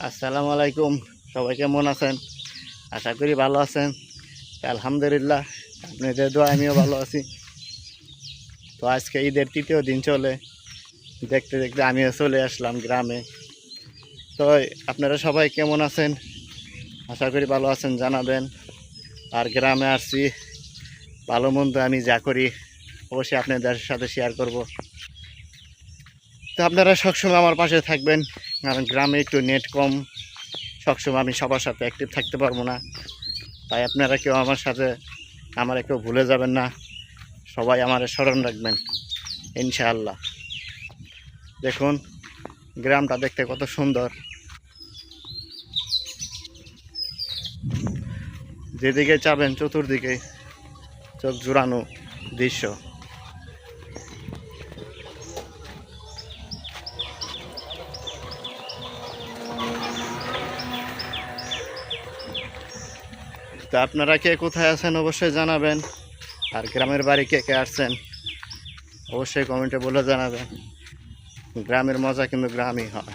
আসসালামু আলাইকুম। সবাই কেমন আছেন? আশা করি ভালো আছেন। আলহামদুলিল্লাহ, আপনাদের দোয়া, আমিও ভালো আছি। তো আজকে ঈদের তৃতীয় দিন চলে। দেখতে দেখতে আমিও চলে আসলাম গ্রামে। তো আপনারা সবাই কেমন আছেন? আশা করি ভালো আছেন, জানাবেন। আর গ্রামে আসছি। ভালো মন্দ আমি যা করি, অবশ্যই আপনাদের সাথে শেয়ার করব। তো আপনারা সবসময় আমার পাশে থাকবেন, কারণ গ্রামে একটু নেট কম। সবসময় আমি সবার সাথে অ্যাক্টিভ থাকতে পারব না। তাই আপনারা কেউ আমার সাথে, আমার কেউ ভুলে যাবেন না। সবাই আমার স্মরণ রাখবেন, ইনশাআল্লাহ। দেখুন, গ্রামটা দেখতে কত সুন্দর। যেদিকে চাবেন, চতুর্দিকে চোখ জুড়ানো দৃশ্য। তো আপনারা কে কোথায় আছেন অবশ্যই জানাবেন। আর গ্রামের বাড়ি কে কে আসছেন অবশ্যই কমেন্টে বলে জানাবেন। গ্রামের মজা কিন্তু গ্রামই হয়।